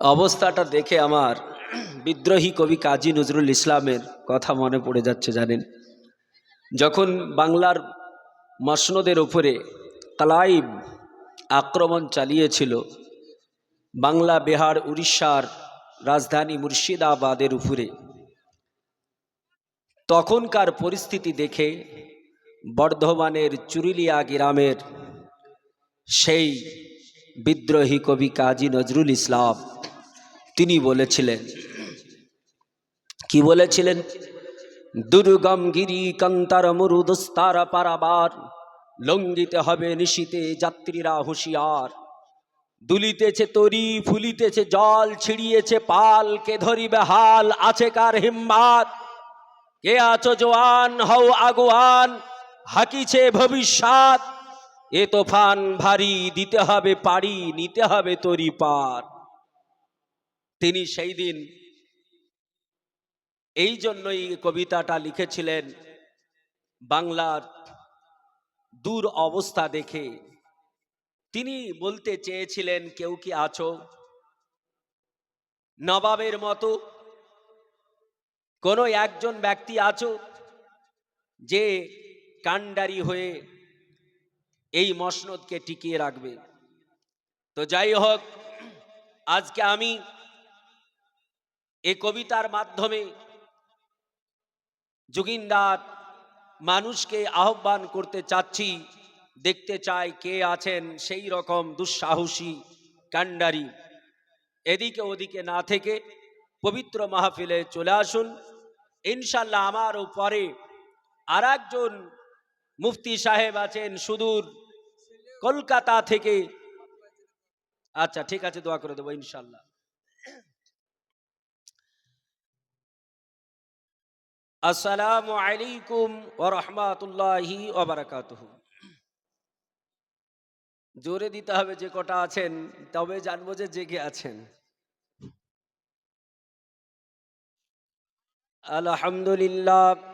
অবস্থাটা দেখে আমার বিদ্রোহী কবি কাজী নজরুল ইসলামের কথা মনে পড়ে যাচ্ছে, জানেন? যখন বাংলার মসনদের উপরে কালাইব আক্রমণ চালিয়েছিল, বাংলা, বিহার, উড়িষ্যার রাজধানী মুর্শিদাবাদের উপরে, তখনকার পরিস্থিতি দেখে বর্ধমানের চুরুলিয়া গ্রামের সেই বিদ্রোহী কবি কাজী নজরুল ইসলাম। তিনি বলেছিলেন, কি বলেছিলেন? দুর্গম গিরি কান্তার মুরুদস্তার পারাবার লঙ্গিতে হবে নিশীতে যাত্রীরা হুঁশিয়ার। দুলিতেছে তরি, ফুলিতেছে জল, ছিড়িয়েছে পাল, কে ধরিবে হাল, আছে কার হিম্মাত? কে আছো জোয়ান, হও আগুয়ান, হাকিছে ভবিষ্যৎ? এ তোফান ভারী, দিতে হবে পারি নিতে হবে তরি পার। তিনি সেই দিন এই জন্যই কবিতাটা লিখেছিলেন, বাংলার দূর অবস্থা দেখে। তিনি বলতে চেয়েছিলেন, কেউ কি আছো? নবাবের মতো কোনো একজন ব্যক্তি আছো যে কাণ্ডারি হয়ে এই মসনদকে টিকিয়ে রাখবে। তো যাই হোক, আজকে আমি এই কবিতার মাধ্যমে যোগিন্দার মানুষকে আহ্বান করতে চাচ্ছি। দেখতে চাই কে আছেন সেই রকম দুঃসাহসী কাণ্ডারি। এদিকে ওদিকে না থেকে পবিত্র মাহফিলে চলে আসুন। ইনশাল্লাহ আমারও পরে আর মুফতি সাহেব আছেন সুদূর কলকাতা থেকে। আচ্ছা ঠিক আছে, দোয়া করে দেবো ইনশাল্লাহ আসসালামু আলাইকুম ওয়া রাহমাতুল্লাহি ওয়া বারাকাতুহু। জোরে দিতে হবে যে কটা আছেন, তবে জানব যে জেগে আছেন। আলহামদুলিল্লাহ।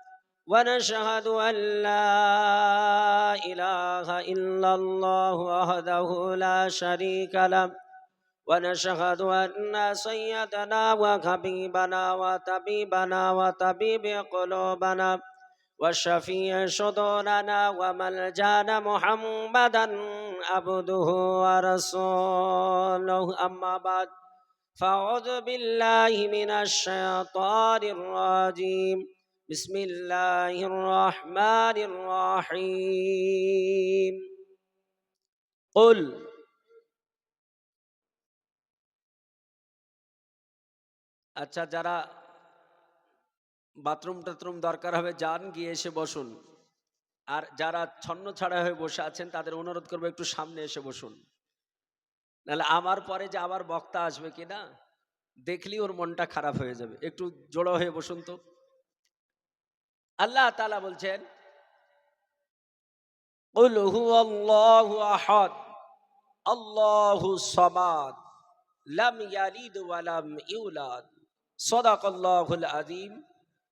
ونشهد أن لا إله إلا الله وحده لا شريك له ونشهد أن سيدنا وحبيبنا وطبيبنا وطبيب قلوبنا وشفيع صدورنا وملجان محمدا عبده ورسوله أما بعد فأعوذ بالله من الشيطان الرجيم بسم الله الرحمن الرحيم قل আচ্ছা যারা বাথরুম টাথরুম দরকার হবে যান গিয়ে এসে বসুন আর যারা ছন্ন ছাড়া হয়ে বসে আছেন তাদের অনুরোধ করবো একটু সামনে এসে বসুন নাহলে আমার পরে যে আবার বক্তা আসবে কি না দেখলি ওর মনটা খারাপ হয়ে যাবে একটু জোড়ো হয়ে বসুন তো আল্লাহ তালা বলছেন قل هو الله أحد الله الصمد لم يلد ولم يولد صدق الله العظيم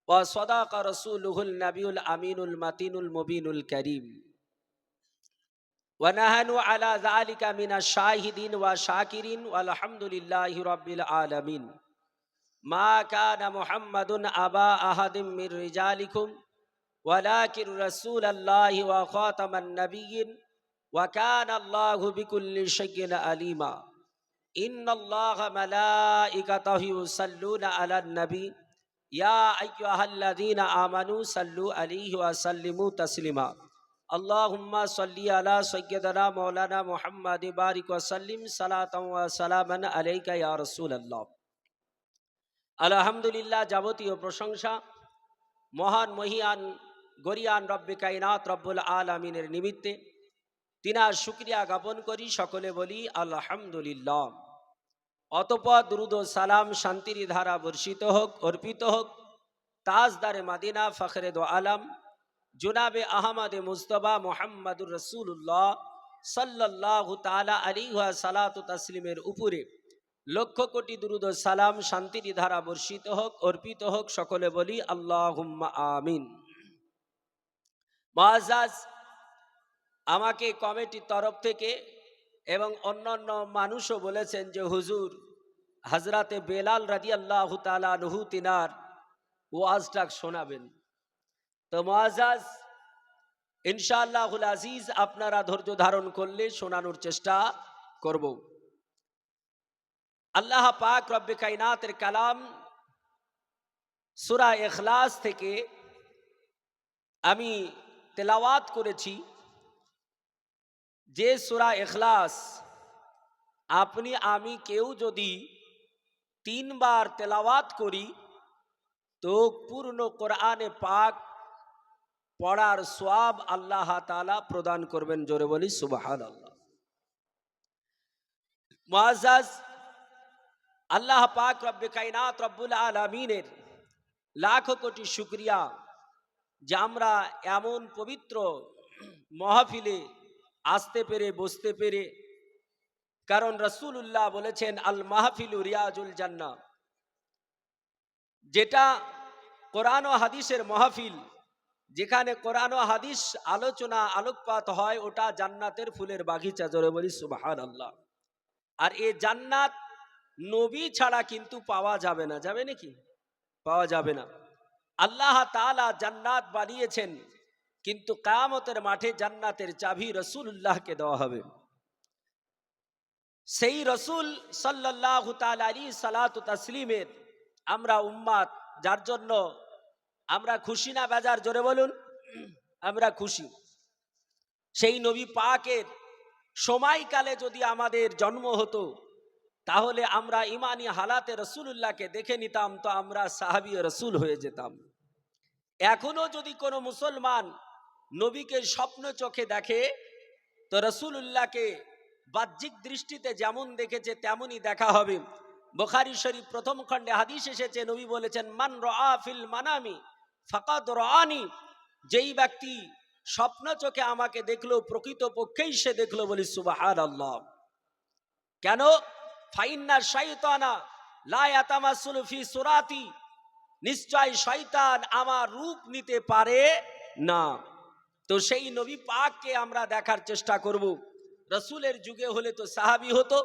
وصدق رسوله النبي الأمين المتين المبين الكريم ونحن على ذلك من الشاهدين والشاكرين والحمد لله رب العالمين মা কানা মুহাম্মাদুন আবা আহাদিম মির রিজালিকুম ওয়ালাকিন রাসূলাল্লাহি ওয়া খাতামান নাবিয়্যিন, ওয়া কানা আল্লাহু বিকুল্লি শাইইন আলিমা। ইন্নাল্লাহা মালাইকাতাহু ইউসাল্লুনা আলান নবী। ইয়া আইয়ুহাল্লাযীনা আমানু সাল্লু আলাইহি ওয়া সাল্লিমু তাসলিমা। আল্লাহুম্মা সাল্লি আলা সাইয়্যিদানা মাওলানা মুহাম্মাদি বারিক ওয়া সাল্লিম সালাতাও ওয়া সালামান আলহামদুলিল্লাহ যাবতীয় প্রশংসা, মহান মহিয়ান গরিয়ান রব্বে কাইনাত রব্বুল আলমিনের নিমিত্তে তিনার শুক্রিয়া জ্ঞাপন করি, সকলে বলি আলহামদুলিল্লাহ। অতপর দ্রুদ সালাম শান্তির ধারা বর্ষিত হোক, অর্পিত হোক। তাজদারে মাদিনা ফখরে দো আলম, জুনাবে আহমদে মুস্তফা মোহাম্মদুর রসুল্লাহ সাল্লাহ তালা আলী সালাত তাসলিমের উপরে। লক্ষ কোটি দুরুদ সালাম শান্তির ধারা বর্ষিত হোক, অর্পিত হোক, সকলে বলি আল্লাহ আমিন। মহাজাজ, আমাকে কমিটির তরফ থেকে এবং অন্যান্য মানুষও বলেছেন যে হুজুর হাজরাতে বেলাল রাজি আল্লাহ তালু তিনার ওয়াজটাক শোনাবেন। তো মহাজাজ, ইনশাআল্লাহুল আজিজ, আপনারা ধৈর্য ধারণ করলে শোনানোর চেষ্টা করব। আল্লাহ পাক রব্বে কাইনাতের কালাম সুরা এখলাস থেকে আমি তেলাওয়াত করেছি যে সুরা এখলাস আপনি, আমি কেউ যদি তিনবার তেলাওয়াত করি, তো পূর্ণ কোরআনে পাক পড়ার সোয়াব আল্লাহ তালা প্রদান করবেন জোরে বলি সুবাহান আল্লাহ আল্লাহ পাক রব্বে কাইনাত রব্বুল আলমিনের লাখ কোটি শুক্রিয়া যে আমরা এমন পবিত্র মহাফিলে আসতে পেরে, বসতে পেরে, কারণ রসুল্লাহ বলেছেন, আল মাহফিলু রিয়াজুল জান্না। যেটা কোরআন ও হাদিসের মাহফিল, যেখানে কোরআন ও হাদিস আলোচনা আলোকপাত হয়, ওটা জান্নাতের ফুলের বাগিচা, জোরে বলি সুবাহান আল্লাহ আর এ জান্নাত নবী ছাড়া কিন্তু পাওয়া যাবে না। যাবে নাকি? পাওয়া যাবে না। আল্লাহ তালা জান্নাত বানিয়েছেন, কিন্তু কায়ামতের মাঠে জান্নাতের চাবি রসুল্লাহকে দেওয়া হবে। সেই রসুল সাল্লাহ আলী সালাত আমরা উম্মাদ, যার জন্য আমরা খুশি না বেজার? জোরে বলুন। আমরা খুশি। সেই নবী পাকের সময়কালে যদি আমাদের জন্ম হতো তাহলে আমরা ইমানি হালাতে রসুল্লাহকে দেখে নিতাম তো আমরা সাহাবি রসুল হয়ে যেতাম। এখনও যদি কোনো মুসলমান নবীকে স্বপ্ন চোখে দেখে, তো রসুল্লাহকে বাহ্যিক দৃষ্টিতে যেমন দেখেছে তেমনই দেখা হবে। বোখারি শরীফ প্রথম খণ্ডে হাদিস এসেছে, নবী বলেছেন, মান ফিল মানামি ফাকাদ রানি যেই ব্যক্তি স্বপ্ন চোখে আমাকে দেখল প্রকৃত পক্ষেই সে দেখল বলি সুবাহ আল্লাহ কেন? ফাইন্না শৈতানা লায়াতামাসুল ফি সুরাতি, নিশ্চয় শয়তান আমার রূপ নিতে পারে না। তো সেই নবী পাককে আমরা দেখার চেষ্টা করব। রসুলের যুগে হলে তো সাহাবি হতো,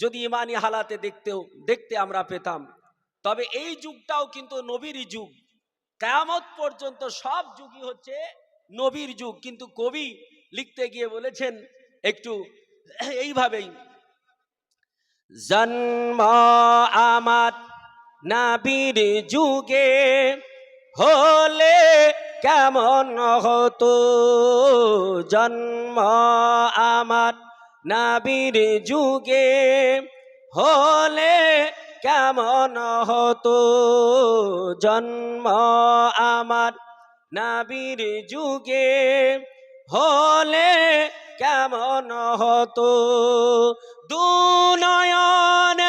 যদি ইমানি হালাতে দেখতেও, দেখতে আমরা পেতাম। তবে এই যুগটাও কিন্তু নবীরই যুগ। কেয়ামত পর্যন্ত সব যুগই হচ্ছে নবীর যুগ। কিন্তু কবি লিখতে গিয়ে বলেছেন, একটু এইভাবেই জন্ম আমার নাবির যুগে হলে কেমন হতো? জন্ম আমার নাবির যুগে হলে কেমন হতো? জন্ম আমার নাবির যুগে হলে কেমন হতো? দুনয়ন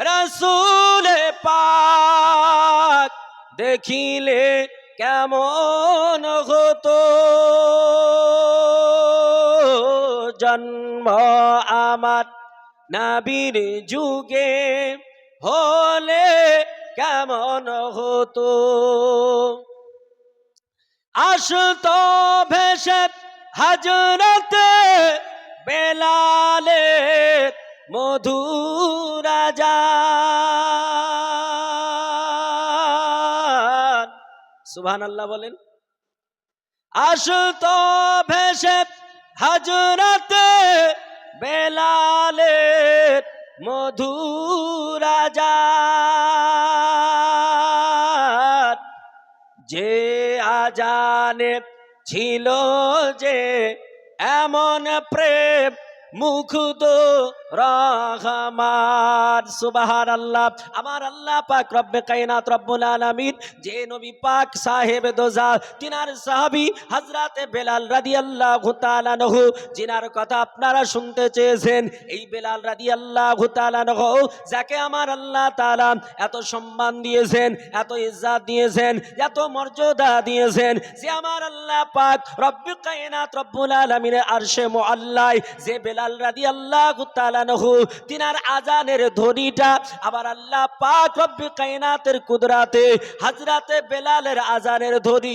রসুল পাক দেখিলে কেমন হতো? জন্ম আমার নাবির যুগে হলে কেমন হতো? আসত ভেসে হজরতে বেলালে মধুরাজা সুবহান আল্লাহ বলেন আসত ভেসে হজরতে বেলালে মধু রাজা যে আজানে ছিল যে এমন প্রেম মুগ্ধ রহমান সুবাহান আল্লাহ আমার আল্লাহ পাক রব্বে কায়নাত রব্বুল আলামিন, যে নবী পাক সাহেব দোজা, তিনার সাহাবী হযরতে বেলাল রাদিয়াল্লাহু তাআলা নহু জিনার কথা আপনারা শুনতে চেয়েছেন, এই বেলাল রাদিয়াল্লাহু তাআলা নহু যাকে আমার আল্লাহ তাআলা এত সম্মান দিয়েছেন, এত ইজ্জত দিয়েছেন, এত মর্যাদা দিয়েছেন, যে আমার আল্লাহ পাক রব্বে কায়নাত রব্বুল আলামিনের আরশে মুআল্লায় যে বেলাল রাদিয়াল্লাহু তাআলা তিনার আজানের ধ্বনিটা আবার আল্লাহ পাক রব্বে কায়নাতের কুদরাতে হযরতে বেলালের আজানের ধ্বনি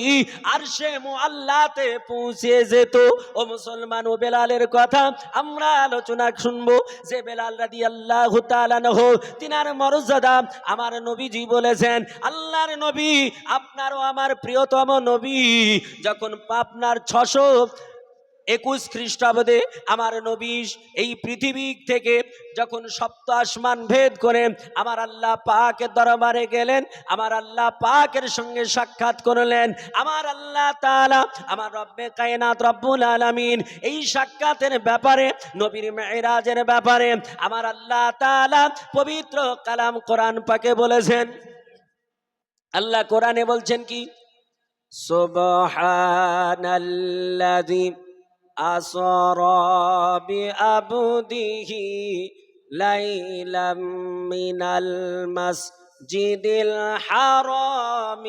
আরশে মুআল্লাতে পৌঁছে যেত। ও মুসলমান ও বেলালের কথা আমরা আলোচনা শুনব, যে বেলাল রাদিয়াল্লাহু তাআলা নহু তিনার মর্যাদা আমার নবীজি বলেছেন, আল্লাহর নবী আপনারও আমার প্রিয়তম নবী, যখন আপনার ছশো একুশ খ্রিস্টাব্দে আমার নবী এই পৃথিবী থেকে যখন সপ্ত আসমান ভেদ করে আমার আল্লাহ পাকের দরবারে গেলেন, আমার আল্লাহ পাকের সঙ্গে সাক্ষাৎ করলেন, আমার আল্লাহ তাআলা আমার রব্বে কায়নাত রব্বুল আলামিন এই সাক্ষাতের ব্যাপারে, নবীর মেরাজের ব্যাপারে আমার আল্লাহ তাআলা পবিত্র কালাম কোরআন পাকে বলেছেন। আল্লাহ কোরআনে বলছেন কি? সুবহানাল্লাযী আসরা বিআবদিহি ليلا من المسجد الحرام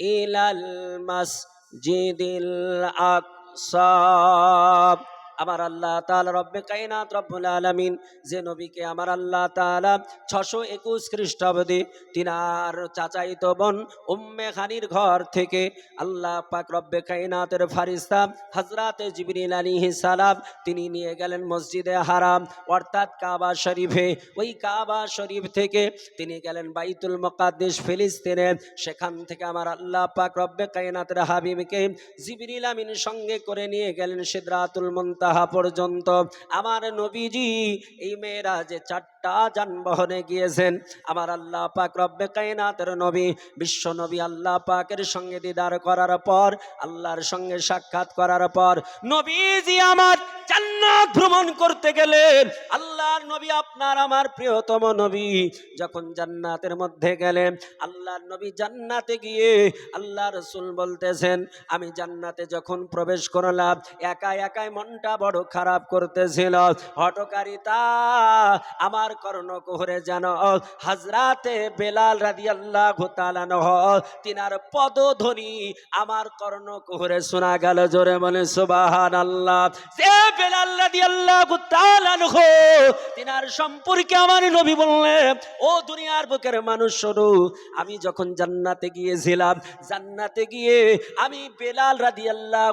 ইলাল المسجد আকসা আমার আল্লাহ তাআলা রব্বে কায়নাত রব্বুল আলামিন, যে নবীকে আমার আল্লাহ তাআলা ছশো একুশ খ্রিস্টাব্দে তিনার চাচাইতো বোন উম্মে খানির ঘর থেকে আল্লাহ পাক রব্বে কায়নাতের ফারিস্তা হজরাতে জিবরিল আলাইহিস সালাম, তিনি নিয়ে গেলেন মসজিদে হারাম, অর্থাৎ কাবা শরীফে। ওই কাবা শরীফ থেকে তিনি গেলেন বাইতুল মুকাদ্দিস ফিলিস্তিনে। সেখান থেকে আমার আল্লাহ পাক রব্বে কায়নাতের হাবিবকে জিবরিল আমিন সঙ্গে করে নিয়ে গেলেন সিদরাতুল মুনতাহা পর্যন্ত। আমার নবীজি এই মেয়েরা যে চারটা যানবাহনে গিয়েছেন। আমার আল্লাহ পাক রব্বে কায়নাতের নবী, বিশ্ব নবী আল্লাহ পাকের সঙ্গে দিদার করার পর, আল্লাহর সঙ্গে সাক্ষাৎ করার পর, নবীজি আমার জান্নাত ভ্রমণ করতে গেলেন। আল্লাহর নবী আপনার আমার প্রিয়তম নবী। যখন জান্নাতের মধ্যে গেলেন আল্লাহর নবী জান্নাতে গিয়ে আল্লাহ রসুল বলতেছেন, আমি জান্নাতে যখন প্রবেশ করলাম একা একাই মনটা বড় খারাপ করতেছিল। হটকারিতা আমার কর্ণ কোহরে যেন হাজরাতে বেলাল রাদি আল্লাহ তিনার পদধ্বনি আমার কর্ণকুহরে শোনা গেল। জোরে বলে সুবাহান আল্লাহ আল্লাহ আমি যখন জান্নাতে গিয়েছিলাম, জান্নাতে গিয়ে আমি বেলাল রাদি আল্লাহ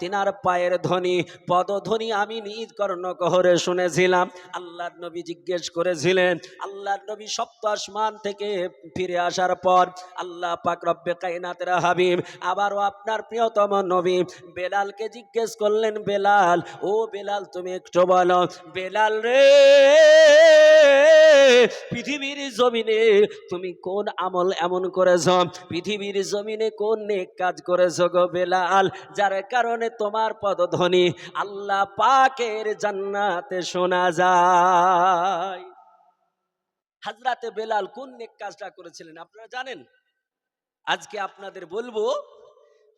তিনার পায়ের ধ্বনি, পদধ্বনি আমি নিজ কর্ণকহরে শুনেছিলাম। আল্লাহর নবী জিজ্ঞেস করেছিলেন, আল্লাহর নবী সপ্ত আসমান থেকে ফিরে আসার পর আল্লাহ পাক রব্বে কায়নাতের হাবিব, আবারও আপনার প্রিয়তম নবী বেলালকে জিজ্ঞেস করলেন, বেলাল ও বেলাল তুমি একটু বলো, বেলাল রে, পৃথিবীর জমিনে তুমি কোন আমল এমন করেছ? পৃথিবীর জমিনে কোন নেক কাজ করেছ গো বেলাল? যার কারণে তোমার পদধ্বনি আল্লাহ পাকের জান্নাতে শোনা যায়। হাজরাতে বেলাল কোন নেক কাজটা করেছিলেন, আপনারা জানেন? আজকে আপনাদের বলব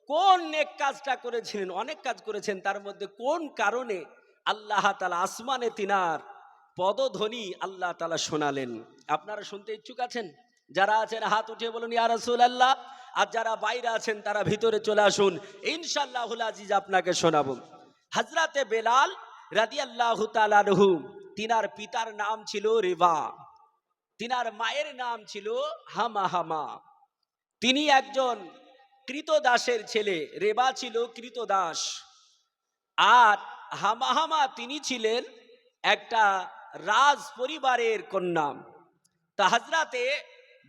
কোন নেক কাজটা করেছিলেন, অনেক কাজ করেছেন, তার মধ্যে কোন কারণে আল্লাহ তালা আসমানে তিনার পদধ্বনি আল্লাহ তালা শোনালেন? আপনারা শুনতে ইচ্ছুক আছেন? যারা আছেন, হাত উঠিয়ে বলুন, ইয়া রাসূল আল্লাহ আর যারা বাইরে আছেন, তারা ভিতরে চলে আসুন। ইনশাল্লাহুল আজিজ আপনাকে শোনাবো। হাজরাতে বেলাল রাদি আল্লাহ তালানহু তিনার পিতার নাম ছিল রেবা। তিনার মায়ের নাম ছিল হামা হামা তিনি একজন কৃতদাসের ছেলে, রেবা ছিল কৃতদাস। আর হামা হামা তিনি ছিলেন একটা রাজ পরিবারের কন্যা। তা হাজরাতে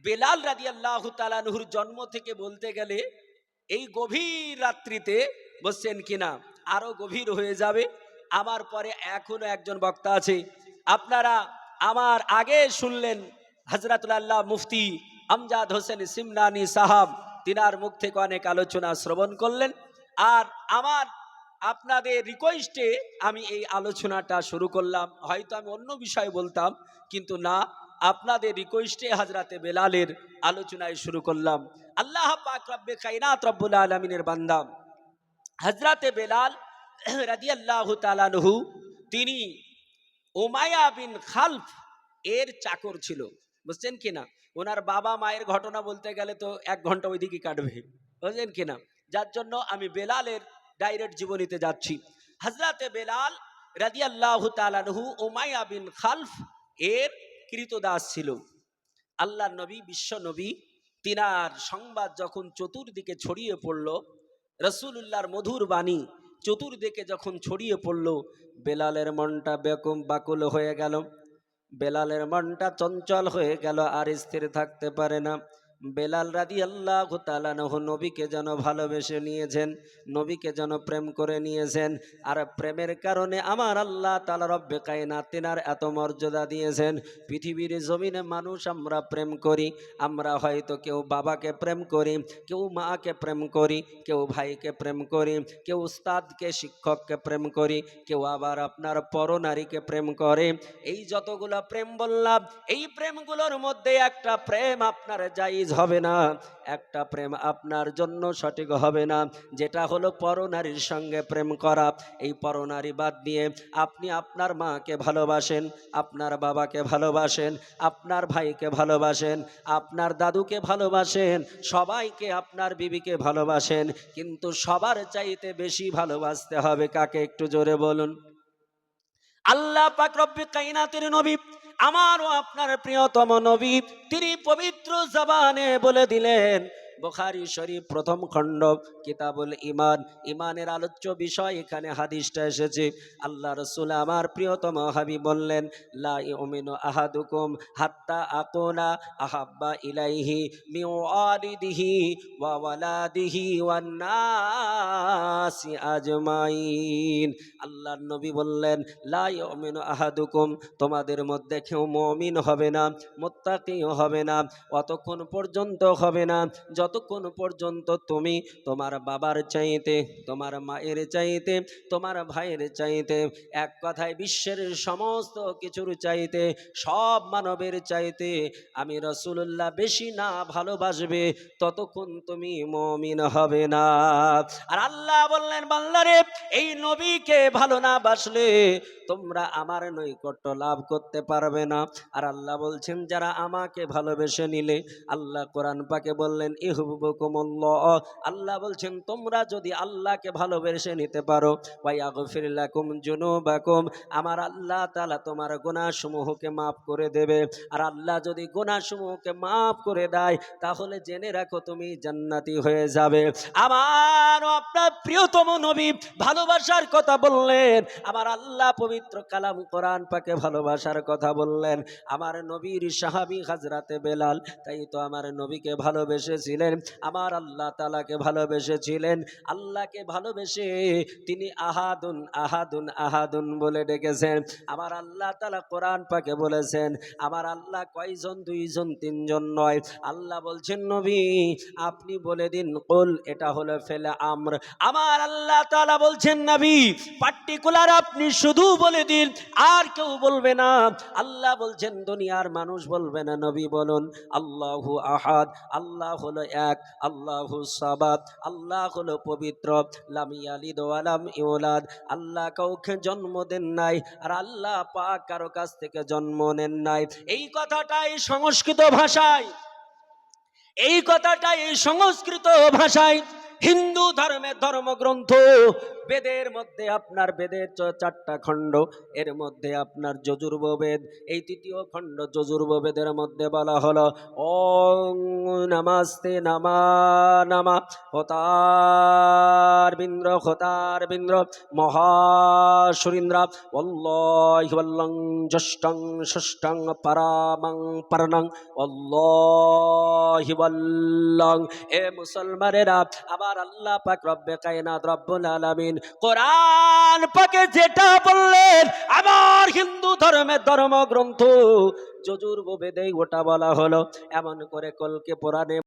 বেলাল রাদি আল্লাহ তালানহুর জন্ম থেকে বলতে গেলে এই গভীর রাত্রিতে বসছেন কিনা, আরও গভীর হয়ে যাবে। আমার পরে এখনও একজন বক্তা আছে। আপনারা আমার আগে শুনলেন হজরতুল্লাহ মুফতি আমজাদ হোসেন সিমনানি সাহাব। তিনার মুখ থেকে অনেক আলোচনা শ্রবণ করলেন। আর আমার আপনাদের রিকোয়েস্টে আমি এই আলোচনাটা শুরু করলাম। হয়তো আমি অন্য বিষয় বলতাম, কিন্তু না, আপনাদের রিকোয়েস্টে হাজরাতে বেলালের আলোচনায় শুরু করলাম। আল্লাহ পাক রব্বে কাইনাত রব্বুল আলমিনের বান্দাম হজরতে বেলাল রাদিয়াল্লাহু তালানহু তিনি ওমায়া বিন খালফ এর চাকর ছিল। বুঝছেন কিনা ওনার বাবা মায়ের ঘটনা বলতে গেলে তো এক ঘণ্টা ওইদিকে কাটবে, বুঝলেন কিনা যার জন্য আমি বেলালের ডাইরেক্ট জীবনীতে যাচ্ছি। হাজরাতে বেলাল রাদিয়াল্লাহু তালানহু ওমায়া বিন খালফ এর কৃতদাস ছিল। আল্লাহ নবী, বিশ্ব নবী, তিনার সংবাদ যখন চতুর্দিকে ছড়িয়ে পড়ল রসুল্লাহর মধুর বাণী চতুর্দিকে যখন ছড়িয়ে পড়ল, বেলালের মনটা বেকম বাকুল হয়ে গেল। বেলালের মনটা চঞ্চল হয়ে গেল আর স্থির থাকতে পারে না। বেলাল রাদি আল্লাহ তালানহ নবীকে যেন ভালোবেসে নিয়েছেন, নবীকে যেন প্রেম করে নিয়েছেন, আর প্রেমের কারণে আমার আল্লাহ তালা রব্বে কায়না তেনার এত মর্যাদা দিয়েছেন। পৃথিবীর জমিনে মানুষ আমরা প্রেম করি, আমরা হয়তো কেউ বাবাকে প্রেম করি, কেউ মাকে প্রেম করি, কেউ ভাইকে প্রেম করি, কেউ উস্তাদকে, শিক্ষককে প্রেম করি, কেউ আবার আপনার পরনারীকে প্রেম করে। এই যতগুলো প্রেম বললাম, এই প্রেমগুলোর মধ্যে একটা প্রেম আপনার জাইজ হবে না, একটা প্রেম আপনার জন্য সঠিক হবে না। যেটা হলো পরনারীর সঙ্গে প্রেম করা, এই পরনারী বাদ দিয়ে আপনি আপনার মাকে ভালোবাসেন, আপনার বাবাকে ভালোবাসেন, আপনার ভাইকে ভালোবাসেন, আপনার দাদুকে ভালোবাসেন, সবাইকে আপনার বিবিকে ভালোবাসেন, কিন্তু সবার চাইতে বেশি ভালোবাসতে হবে কাকে? একটু জোরে বলুন। আল্লাহ পাক রব্বি কাইনাতের নবী আমারও আপনার প্রিয়তম নবী তিনি পবিত্র জবানে বলে দিলেন বুখারী শরীফ প্রথম খণ্ড, কিতাবুল ইমান ইমানের আলোচ্য বিষয়, এখানে হাদিসটা এসেছে। আল্লাহ রসুল আমার প্রিয়তম হাবি বললেন, লা আহাদুকুম হাত্তা আকুনা আহাব্বা ইলাইহি মি ওয়ালিদিহি ওয়া ওয়ালাদিহি ওয়ান নাসি আজমাইন। আল্লাহর নবী বললেন, লা ইউমিনু আহাদুকুম, তোমাদের মধ্যে কেউ মুমিন হবে না, মুত্তাকিও হবে না, অতক্ষণ পর্যন্ত হবে না যতক্ষণ পর্যন্ত তুমি তোমার বাবার চাইতে, তোমার মায়ের চাইতে, তোমার ভাইয়ের চাইতে, এক কথায় বিশ্বের সমস্ত কিছুর চাইতে, সব মানবের চাইতে আমি রসুল্লাহ বেশি না ভালোবাসবে, ততক্ষণ তুমি মমিন হবে না। আর আল্লাহ বললেন বাংলারে এই নবীকে ভালো না বাসলে তোমরা আমার নৈকট্য লাভ করতে পারবে না। আর আল্লাহ বলছেন, যারা আমাকে ভালোবেসে নিলে, আল্লাহ কোরআন পাকে বললেন আল্লাহ বলছেন, তোমরা যদি আল্লাহকে ভালোবেসে নিতে পারো আমার আল্লাহ তাআলা তোমার গুনাহসমূহকে মাফ করে দেবে। আর আল্লাহ যদি গুনাহসমূহকে মাফ করে দেয়, তাহলে জেনে রাখো তুমি জান্নাতি হয়ে যাবে। আমার আপনার প্রিয়তম নবী ভালোবাসার কথা বললেন। আমার আল্লাহ পবিত্র কালাম কোরআন পাকে ভালোবাসার কথা বললেন। আমার নবীর সাহাবি হাজরাতে বেলাল, তাই তো আমার নবীকে ভালোবেসেছিলেন। আমার আল্লাহ তালাকে ভালোবেসেছিলেন। আল্লাহকে ভালোবেসে তিনি আহাদুন আহাদুন আহাদুন বলে ডেকেছেন। আমার আল্লাহ তালা কোরআন পাকে বলেছেন, আমার আল্লাহ কয়জন? দুইজন, তিনজন নয়। আল্লাহ বলছেন, নবী, আপনি বলে দিন, কোল, এটা হলো ফেলে আমর। আমার আল্লাহ তালা বলছেন, নবী, পার্টিকুলার আপনি শুধু বলে দিন, আর কেউ বলবে না। আল্লাহ বলছেন, দুনিয়ার মানুষ বলবে না। নবী বলুন, আল্লাহু আহাদ। আল্লাহ হলো এক, আল্লাহ সাবাদ আল্লাহ হলো পবিত্র লামিয়ালি দোয়ালাম ইউলাদ। আল্লাহ কাউকে জন্ম দেন নাই, আর আল্লাহ পা কারও কাছ থেকে জন্ম নেন নাই। এই কথাটাই সংস্কৃত ভাষায়। এই কথাটাই সংস্কৃত ভাষায় হিন্দু ধর্মের ধর্মগ্রন্থ। বেদের মধ্যে আপনার বেদের চারটা খণ্ড, এর মধ্যে আপনার যজুর্ব বেদ এই তৃতীয় খণ্ড যজুর্ব বেদের মধ্যে বলা হলো, ওং নমস্তে নামা নামা, হতার বিন্দ্র হতার বিন্দ্র, মহাসুরিন্দ্র বল্লং জ্যষ্টং ষষ্ঠং পরামং পরনং অল্লাহি বল্লং এ মুসলমানেরা আবার আল্লাহ পাক রব্বে কায়নাত রব্বুল আলামিন। কোরআন পাকে যেটা বললেন, আমার হিন্দু ধর্মের ধর্মগ্রন্থ। যজুর্বেদে ওটা বলা হলো। এমন করে কলকে পুরাণে